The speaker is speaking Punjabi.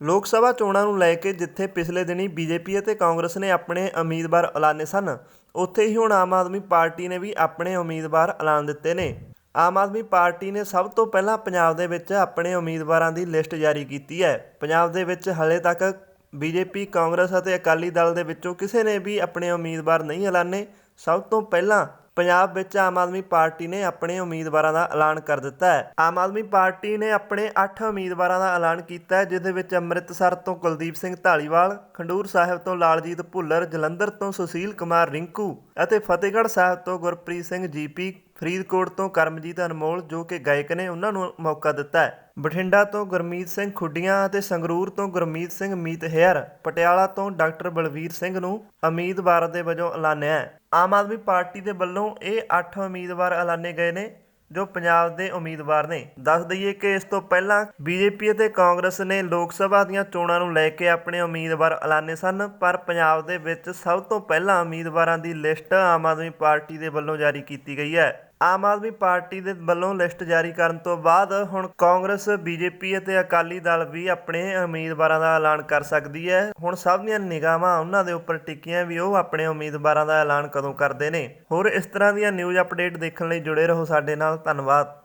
ਲੋਕ ਸਭਾ ਚੋਣਾਂ ਨੂੰ ਲੈ ਕੇ ਜਿੱਥੇ ਪਿਛਲੇ ਦਿਨੀ ਬੀਜੇਪੀ ਅਤੇ ਕਾਂਗਰਸ ਨੇ ਆਪਣੇ ਉਮੀਦਵਾਰ ਐਲਾਨੇ ਸਨ, ਉੱਥੇ ਹੀ ਹੁਣ ਆਮ ਆਦਮੀ ਪਾਰਟੀ ਨੇ ਵੀ ਆਪਣੇ ਉਮੀਦਵਾਰ ਐਲਾਨ ਦਿੱਤੇ ਨੇ। ਆਮ ਆਦਮੀ ਪਾਰਟੀ ਨੇ ਸਭ ਤੋਂ ਪਹਿਲਾਂ ਪੰਜਾਬ ਦੇ ਵਿੱਚ ਆਪਣੇ ਉਮੀਦਵਾਰਾਂ ਦੀ ਲਿਸਟ ਜਾਰੀ ਕੀਤੀ ਹੈ। ਪੰਜਾਬ ਦੇ ਵਿੱਚ ਹਲੇ ਤੱਕ ਬੀਜੇਪੀ, ਕਾਂਗਰਸ ਅਤੇ ਅਕਾਲੀ ਦਲ ਦੇ ਵਿੱਚੋਂ ਕਿਸੇ ਨੇ ਵੀ ਆਪਣੇ ਉਮੀਦਵਾਰ ਨਹੀਂ ਐਲਾਨੇ। ਸਭ ਤੋਂ ਪਹਿਲਾਂ ਪੰਜਾਬ ਵਿੱਚ ਆਮ ਆਦਮੀ ਪਾਰਟੀ ਨੇ ਆਪਣੇ ਉਮੀਦਵਾਰਾਂ ਦਾ ਐਲਾਨ ਕਰ ਦਿੱਤਾ ਹੈ। ਆਮ ਆਦਮੀ ਪਾਰਟੀ ਨੇ ਆਪਣੇ 8 ਉਮੀਦਵਾਰਾਂ ਦਾ ਐਲਾਨ ਕੀਤਾ ਹੈ ਜਿਸ ਦੇ ਵਿੱਚ ਅੰਮ੍ਰਿਤਸਰ ਤੋਂ ਕੁਲਦੀਪ ਸਿੰਘ ਢਾਲੀਵਾਲ ਖੰਡੂਰ ਸਾਹਿਬ ਤੋਂ ਲਾਲਜੀਤ ਭੁੱਲਰ, ਜਲੰਧਰ ਤੋਂ ਸੁਸ਼ੀਲ ਕੁਮਾਰ ਰਿੰਕੂ ਅਤੇ ਫਤਿਹਗੜ੍ਹ ਸਾਹਿਬ ਤੋਂ ਗੁਰਪ੍ਰੀਤ ਸਿੰਘ ਜੀਪੀ ਫਰੀਦਕੋਟ ਤੋਂ ਕਰਮਜੀਤ ਅਨਮੋਲ, ਜੋ ਕਿ ਗਾਇਕ ਨੇ, ਉਹਨਾਂ ਨੂੰ ਮੌਕਾ ਦਿੱਤਾ ਹੈ। ਬਠਿੰਡਾ ਤੋਂ ਗੁਰਮੀਤ ਸਿੰਘ ਖੁੱਡੀਆਂ ਅਤੇ ਸੰਗਰੂਰ ਤੋਂ ਗੁਰਮੀਤ ਸਿੰਘ ਮੀਤ ਹੇਅਰ, ਪਟਿਆਲਾ ਤੋਂ ਡਾਕਟਰ ਬਲਵੀਰ ਸਿੰਘ ਨੂੰ ਉਮੀਦਵਾਰ ਦੇ ਵਜੋਂ ਐਲਾਨਿਆ ਆਮ ਆਦਮੀ ਪਾਰਟੀ ਦੇ ਵੱਲੋਂ ਇਹ 8 ਉਮੀਦਵਾਰ ਐਲਾਨੇ ਗਏ ਨੇ। ਜੋ ਪੰਜਾਬ ਦੇ ਉਮੀਦਵਾਰ ਨੇ। ਦੱਸ ਦਈਏ ਕਿ ਇਸ ਤੋਂ ਪਹਿਲਾਂ ਬੀਜੇਪੀ ਅਤੇ ਕਾਂਗਰਸ ਨੇ ਲੋਕ ਸਭਾ ਦੀਆਂ ਚੋਣਾਂ ਨੂੰ ਲੈ ਕੇ ਆਪਣੇ ਉਮੀਦਵਾਰ ਐਲਾਨੇ ਸਨ, ਪਰ ਪੰਜਾਬ ਦੇ ਵਿੱਚ ਸਭ ਤੋਂ ਪਹਿਲਾਂ ਉਮੀਦਵਾਰਾਂ ਦੀ ਲਿਸਟ ਆਮ ਆਦਮੀ ਪਾਰਟੀ ਦੇ ਵੱਲੋਂ ਜਾਰੀ ਕੀਤੀ ਗਈ ਹੈ। ਆਮ ਆਦਮੀ ਪਾਰਟੀ ਦੇ ਵੱਲੋਂ ਲਿਸਟ ਜਾਰੀ ਕਰਨ ਤੋਂ ਬਾਅਦ ਹੁਣ ਕਾਂਗਰਸ, ਬੀਜੇਪੀ ਅਤੇ ਅਕਾਲੀ ਦਲ ਵੀ ਆਪਣੇ ਉਮੀਦਵਾਰਾਂ ਦਾ ਐਲਾਨ ਕਰ ਸਕਦੀ ਹੈ। ਹੁਣ ਸਭ ਦੀਆਂ ਨਿਗਾਹਾਂ ਉਹਨਾਂ ਦੇ ਉੱਪਰ ਟਿੱਕੀਆਂ ਵੀ ਉਹ ਆਪਣੇ ਉਮੀਦਵਾਰਾਂ ਦਾ ਐਲਾਨ ਕਦੋਂ ਕਰਦੇ ਨੇ। ਹੋਰ ਇਸ ਤਰ੍ਹਾਂ ਦੀਆਂ ਨਿਊਜ਼ ਅਪਡੇਟ ਦੇਖਣ ਲਈ ਜੁੜੇ ਰਹੋ ਸਾਡੇ ਨਾਲ। ਧੰਨਵਾਦ।